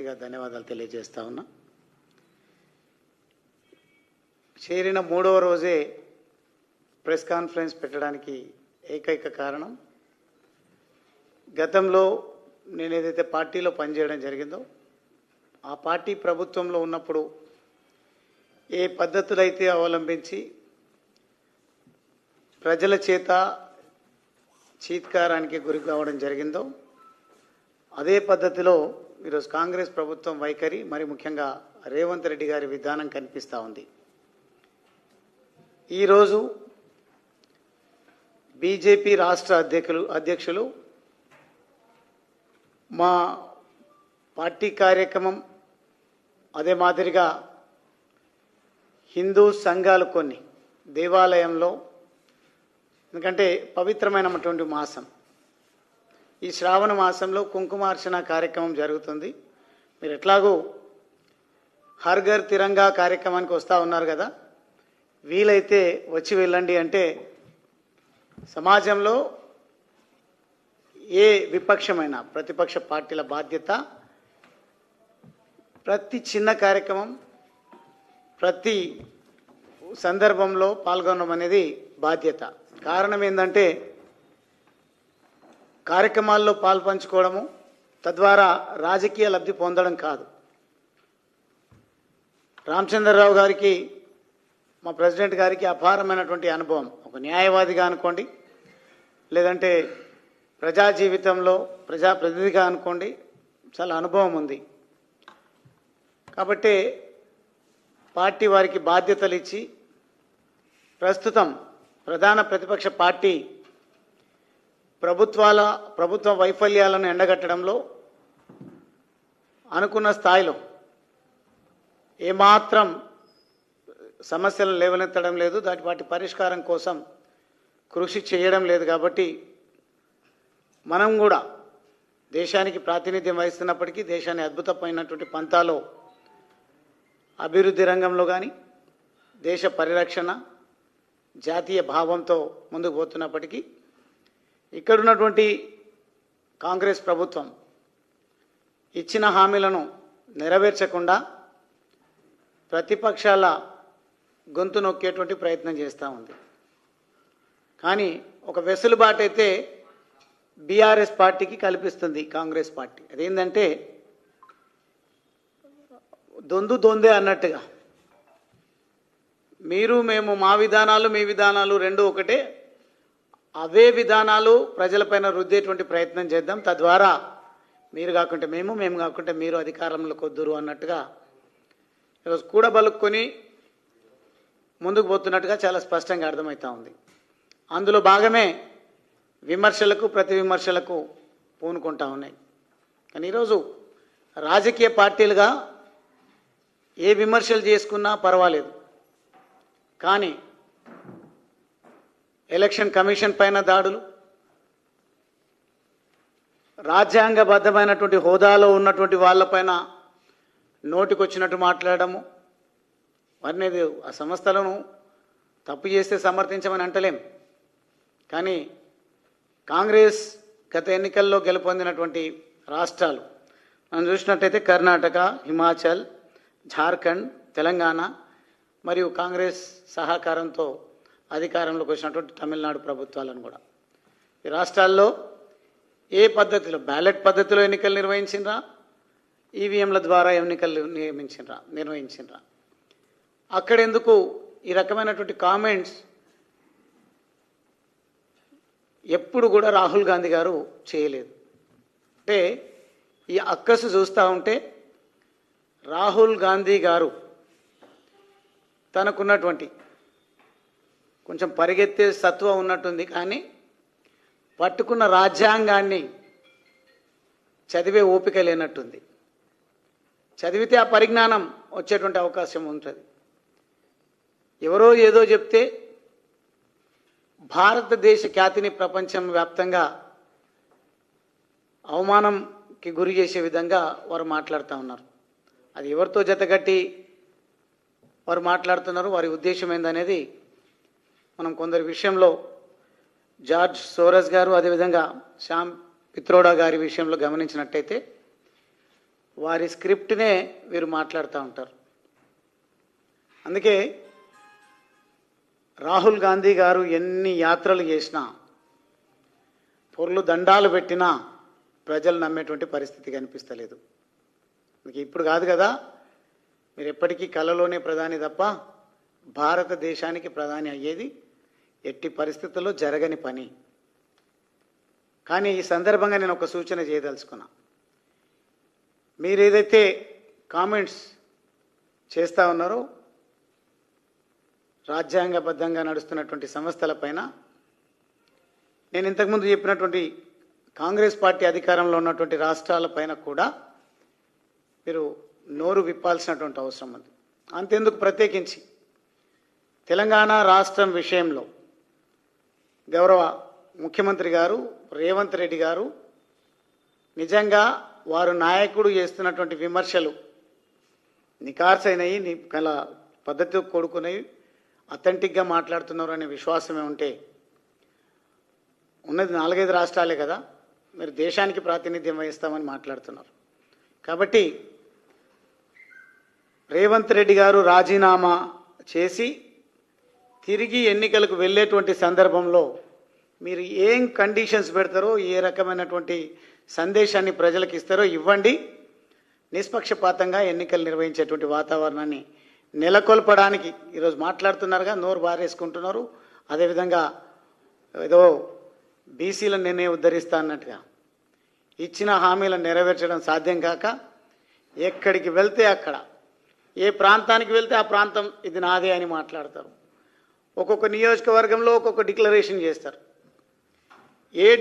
మనస్ఫూర్తిగా ధన్యవాదాలు తెలియజేస్తా ఉన్నా. చేరిన మూడవ రోజే ప్రెస్ కాన్ఫరెన్స్ పెట్టడానికి ఏకైక కారణం. గతంలో నేను ఏదైతే పార్టీలో పనిచేయడం జరిగిందో ఆ పార్టీ ప్రభుత్వంలో ఉన్నప్పుడు ఏ పద్ధతులైతే అవలంబించి ప్రజల చేత చీత్కారానికి గురి కావడం జరిగిందో అదే పద్ధతిలో ఈరోజు కాంగ్రెస్ ప్రభుత్వం వైఖరి మరి ముఖ్యంగా రేవంత్ రెడ్డి గారి విధానం కనిపిస్తూ ఉంది. ఈరోజు బీజేపీ రాష్ట్ర అధ్యక్షులు అధ్యక్షులు మా పార్టీ కార్యక్రమం అదే మాదిరిగా హిందూ సంఘాలు కొన్ని దేవాలయంలో ఎందుకంటే పవిత్రమైనటువంటి మాసం. ఈ శ్రావణ మాసంలో కుంకుమార్చన కార్యక్రమం జరుగుతుంది. మీరు ఎట్లాగో హర్ఘర్ తిరంగా కార్యక్రమానికి వస్తూ ఉన్నారు కదా. వీలైతే వచ్చి వెళ్ళండి అంటే సమాజంలో ఏ విపక్షమైన ప్రతిపక్ష పార్టీల బాధ్యత ప్రతి చిన్న కార్యక్రమం ప్రతి సందర్భంలో పాల్గొనడం అనేది బాధ్యత. కారణం ఏంటంటే కార్యక్రమాల్లో పాల్పంచుకోవడము తద్వారా రాజకీయ లబ్ధి పొందడం కాదు. రామచంద్రరావు గారికి మా ప్రెసిడెంట్ గారికి అపారమైనటువంటి అనుభవం. ఒక న్యాయవాదిగా అనుకోండి లేదంటే ప్రజా జీవితంలో ప్రజాప్రతినిధిగా అనుకోండి చాలా అనుభవం ఉంది. కాబట్టి పార్టీ వారికి బాధ్యతలు ఇచ్చి ప్రస్తుతం ప్రధాన ప్రతిపక్ష పార్టీ ప్రభుత్వాల ప్రభుత్వ వైఫల్యాలను ఎండగట్టడంలో అనుకున్న స్థాయిలో ఏమాత్రం సమస్యలను లేవనెత్తడం లేదు. దాటి వాటి పరిష్కారం కోసం కృషి చేయడం లేదు కాబట్టి మనం కూడా దేశానికి ప్రాతినిధ్యం వహిస్తున్నప్పటికీ దేశాన్ని అద్భుతమైనటువంటి పంతాలో అభివృద్ధి రంగంలో కానీ దేశ పరిరక్షణ జాతీయ భావంతో ముందుకు పోతున్నప్పటికీ ఇక్కడున్నటువంటి కాంగ్రెస్ ప్రభుత్వం ఇచ్చిన హామీలను నెరవేర్చకుండా ప్రతిపక్షాల గొంతు నొక్కేటువంటి ప్రయత్నం చేస్తూ ఉంది. కానీ ఒక వెసులుబాటు అయితే బీఆర్ఎస్ పార్టీకి కల్పిస్తుంది కాంగ్రెస్ పార్టీ. అదేంటంటే దొందు దొందే అన్నట్టుగా. మీరు మేము మా విధానాలు మీ విధానాలు రెండు ఒకటే అవే విధానాలు ప్రజలపైన రుద్దేటువంటి ప్రయత్నం చేద్దాం. తద్వారా మీరు కాకుంటే మేము మేము కాకుంటే మీరు అధికారంలోకి వద్దురు అన్నట్టుగా ఈరోజు కూడబలుక్కొని ముందుకు పోతున్నట్టుగా చాలా స్పష్టంగా అర్థమవుతా ఉంది. అందులో భాగమే విమర్శలకు ప్రతి విమర్శలకు పూనుకుంటా ఉన్నాయి. కానీ ఈరోజు రాజకీయ పార్టీలుగా ఏ విమర్శలు చేసుకున్నా పర్వాలేదు. కానీ ఎలక్షన్ కమిషన్ పైన దాడులు రాజ్యాంగబద్ధమైనటువంటి హోదాలో ఉన్నటువంటి వాళ్ళపైన నోటికొచ్చినట్టు మాట్లాడము. వారిని ఆ సంస్థలను తప్పు చేస్తే సమర్థించమని అంటలేం. కానీ కాంగ్రెస్ గత ఎన్నికల్లో గెలుపొందినటువంటి రాష్ట్రాలు. మనం చూసినట్టయితే కర్ణాటక హిమాచల్ జార్ఖండ్ తెలంగాణ మరియు కాంగ్రెస్ సహకారంతో అధికారంలోకి వచ్చినటువంటి తమిళనాడు ప్రభుత్వాలను కూడా. ఈ రాష్ట్రాల్లో ఏ పద్ధతిలో బ్యాలెట్ పద్ధతిలో ఎన్నికలు నిర్వహించినరా? ఈవీఎంల ద్వారా ఎన్నికలు నియమించినరా నిర్వహించినరా? అక్కడెందుకు ఈ రకమైనటువంటి కామెంట్స్ ఎప్పుడు కూడా రాహుల్ గాంధీ గారు చేయలేదు? అంటే ఈ అక్కసు చూస్తూ ఉంటే రాహుల్ గాంధీ గారు తనకున్నటువంటి కొంచెం పరిగెత్తే సత్వం ఉన్నట్టుంది కానీ పట్టుకున్న రాజ్యాంగాన్ని చదివే ఓపిక లేనట్టుంది. చదివితే ఆ పరిజ్ఞానం వచ్చేటువంటి అవకాశం ఉంటుంది. ఎవరో ఏదో చెప్తే భారతదేశ ఖ్యాతిని ప్రపంచం వ్యాప్తంగా అవమానంకి గురి చేసే విధంగా వారు మాట్లాడుతూ ఉన్నారు. అది ఎవరితో జతగట్టి వారు మాట్లాడుతున్నారు వారి ఉద్దేశం ఏందనేది మనం కొందరి విషయంలో జార్జ్ సోరస్ గారు అదేవిధంగా శ్యామ్ పిత్రోడా గారి విషయంలో గమనించినట్టయితే వారి స్క్రిప్ట్నే వీరు మాట్లాడుతూ ఉంటారు. అందుకే రాహుల్ గాంధీ గారు ఎన్ని యాత్రలు చేసినా పొర్లు దండాలు పెట్టినా ప్రజలు నమ్మేటువంటి పరిస్థితి కనిపిస్తలేదు. మీకు ఇప్పుడు కాదు కదా మీరు ఎప్పటికీ కళలోనే ప్రధాని తప్ప భారతదేశానికి ప్రధాని అయ్యేది ఎట్టి పరిస్థితుల్లో జరగని పని. కానీ ఈ సందర్భంగా నేను ఒక సూచన చేయదలుచుకున్నా. మీరు ఏదైతే కామెంట్స్ చేస్తూ ఉన్నారో రాజ్యాంగబద్ధంగా నడుస్తున్నటువంటి సంస్థలపైన నేను ఇంతకుముందు చెప్పినటువంటి కాంగ్రెస్ పార్టీ అధికారంలో ఉన్నటువంటి రాష్ట్రాలపైన కూడా మీరు నోరు విప్పాల్సినటువంటి అవసరం ఉంది. అంతెందుకు ప్రత్యేకించి తెలంగాణ రాష్ట్రం విషయంలో గౌరవ ముఖ్యమంత్రి గారు రేవంత్ రెడ్డి గారు నిజంగా వారు నాయకుడు చేస్తున్నటువంటి విమర్శలు నికార్సైనవి ని గల పద్ధతితో కొడుకునేవి అథెంటిక్గా మాట్లాడుతున్నారు అనే విశ్వాసమే ఉంటే ఉన్నది నాలుగైదు రాష్ట్రాలే కదా మీరు దేశానికి ప్రాతినిధ్యం వహిస్తామని మాట్లాడుతున్నారు. కాబట్టి రేవంత్ రెడ్డి గారు రాజీనామా చేసి తిరిగి ఎన్నికలకు వెళ్ళేటువంటి సందర్భంలో మీరు ఏం కండిషన్స్ పెడతారో ఏ రకమైనటువంటి సందేశాన్ని ప్రజలకు ఇస్తారో ఇవ్వండి. నిష్పక్షపాతంగా ఎన్నికలు నిర్వహించేటువంటి వాతావరణాన్ని నెలకొల్పడానికి ఈరోజు మాట్లాడుతున్నారుగా నోరు బారేసుకుంటున్నారు. అదేవిధంగా ఏదో బీసీలను నేనే ఉద్ధరిస్తా అన్నట్టుగా ఇచ్చిన హామీలను నెరవేర్చడం సాధ్యం కాక ఎక్కడికి వెళ్తే అక్కడ ఏ ప్రాంతానికి వెళ్తే ఆ ప్రాంతం ఇది నాదే అని మాట్లాడతారు. ఒక్కొక్క నియోజకవర్గంలో ఒక్కొక్క డిక్లరేషన్ చేస్తారు. ఏ